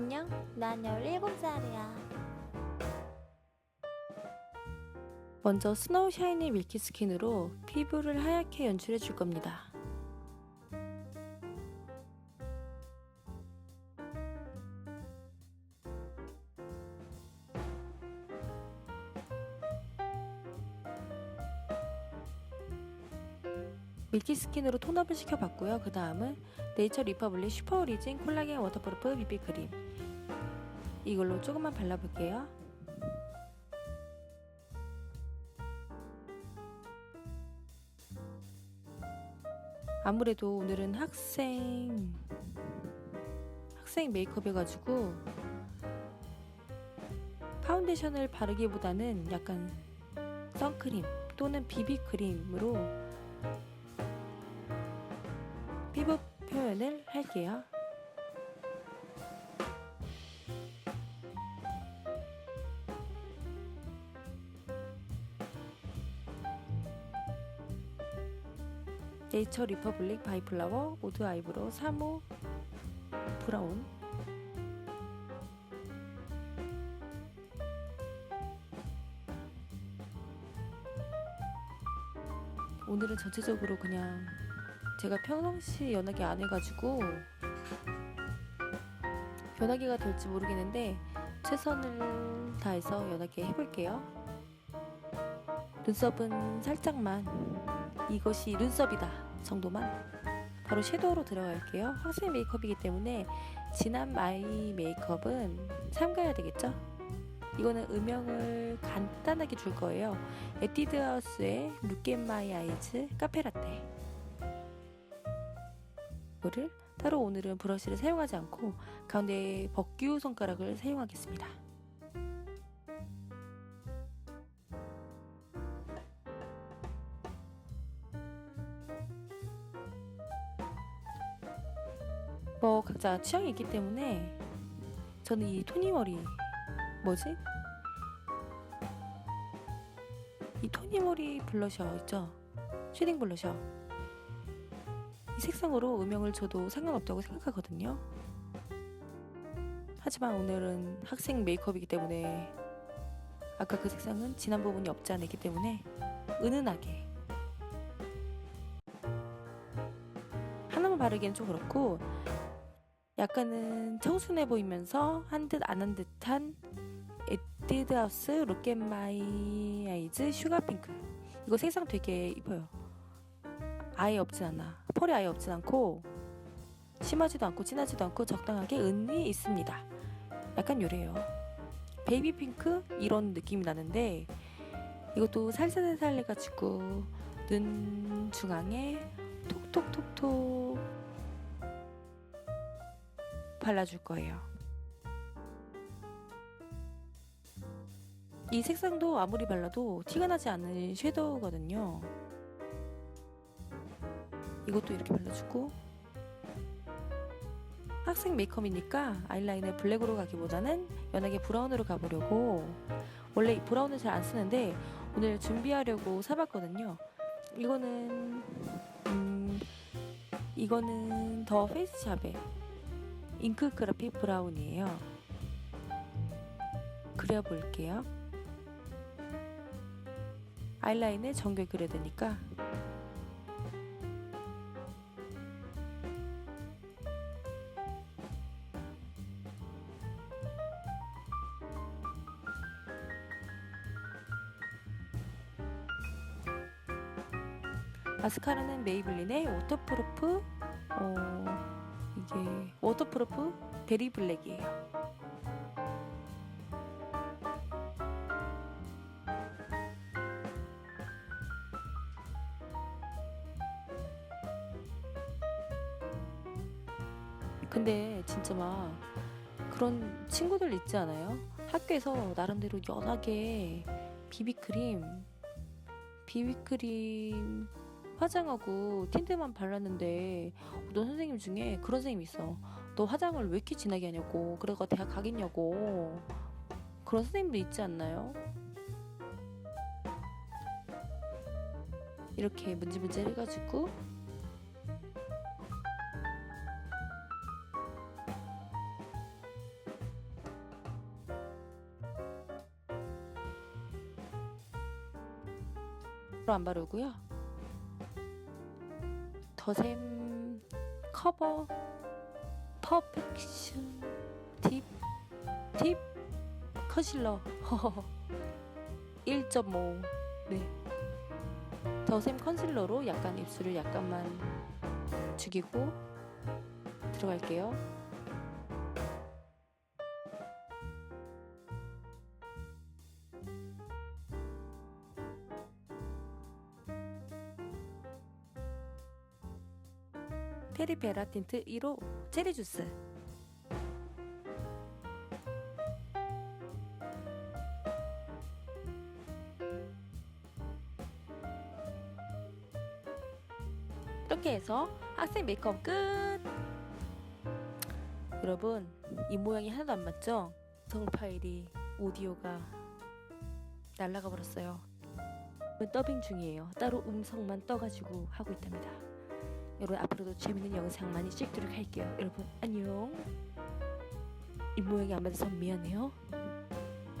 안녕, 난 17살이야. 먼저 스노우 샤이니 밀키 스킨으로 피부를 하얗게 연출해 줄 겁니다. 밀키 스킨으로 톤업을 시켜봤고요. 그 다음은 네이처 리퍼블릭 슈퍼 오리진 콜라겐 워터프루프 비비크림 이걸로 조금만 발라볼게요. 아무래도 오늘은 학생 학생 메이크업 해가지고 파운데이션을 바르기보다는 약간 선크림 또는 비비크림으로 피부 표현을 할게요. 네이처 리퍼블릭 바이플라워 오드 아이브로우 3호 브라운. 오늘은 전체적으로 그냥 제가 평상시 연하게 안 해가지고 연하게가 될지 모르겠는데 최선을 다해서 연하게 해볼게요. 눈썹은 살짝만 이것이 눈썹이다 정도만 바로 섀도우로 들어갈게요. 학생 메이크업이기 때문에 진한 마이 메이크업은 삼가야 되겠죠? 이거는 음영을 간단하게 줄 거예요. 에뛰드하우스의 at My Eyes 카페라떼 이거를 따로 오늘은 브러쉬를 사용하지 않고 가운데 벗규 손가락을 사용하겠습니다. 뭐 각자 취향이 있기 때문에 저는 이 토니머리 뭐지? 이 토니머리 블러셔 있죠? 쉐딩 블러셔 이 색상으로 음영을 줘도 상관없다고 생각하거든요 하지만 오늘은 학생 메이크업이기 때문에 아까 그 색상은 진한 부분이 없지 않기 때문에 은은하게 하나만 바르기엔 좀 그렇고 약간은 청순해 보이면서 한 듯 안 한 듯한 에뛰드하우스 로켓마이 아이즈 슈가핑크. 이거 색상 되게 이뻐요. 아예 없진 않아. 펄이 아예 없진 않고 심하지도 않고 진하지도 않고 적당하게 은이 있습니다. 약간 요래요. 베이비 핑크? 이런 느낌이 나는데 이것도 살살살살 해가지고 눈 중앙에 톡톡톡톡 발라줄 거예요. 이 색상도 아무리 발라도 티가 나지 않는 섀도우거든요. 이것도 이렇게 발라주고 학생 메이크업이니까 아이라인을 블랙으로 가기보다는 연하게 브라운으로 가보려고 원래 이 브라운은 잘 안 쓰는데 오늘 준비하려고 사봤거든요. 이거는 음 이거는 더 페이스샵에 잉크 그래픽 브라운이에요. 그려볼게요. 아이라인을 정교히 그려야 되니까 마스카라는 메이블린의 워터프루프 어, 이게 워터프루프 베리 블랙이에요. 근데 진짜 막 그런 친구들 있지 않아요? 학교에서 나름대로 연하게 비비크림 비비크림 화장하고 틴트만 발랐는데 어떤 선생님 중에 그런 선생님이 있어. 너 화장을 왜 이렇게 진하게 하냐고. 그래가 대학 가겠냐고. 그런 선생님도 있지 않나요? 이렇게 문지문지 해가지고 안 바르고요. 더샘 커버 퍼펙션 딥 딥 컨실러 1.5 네. 더샘 컨실러로 약간 입술을 약간만 죽이고 들어갈게요. 페리페라 틴트 1호 체리 주스. 이렇게 해서 학생 메이크업 끝. 여러분 이 모양이 하나도 안 맞죠? 성 파일이 오디오가 날라가 버렸어요. 더빙 중이에요. 따로 음성만 떠가지고 하고 있답니다 여러분 앞으로도 재밌는 영상 많이 찍도록 할게요. 여러분 안녕. 이 모양이 안 맞아서 미안해요.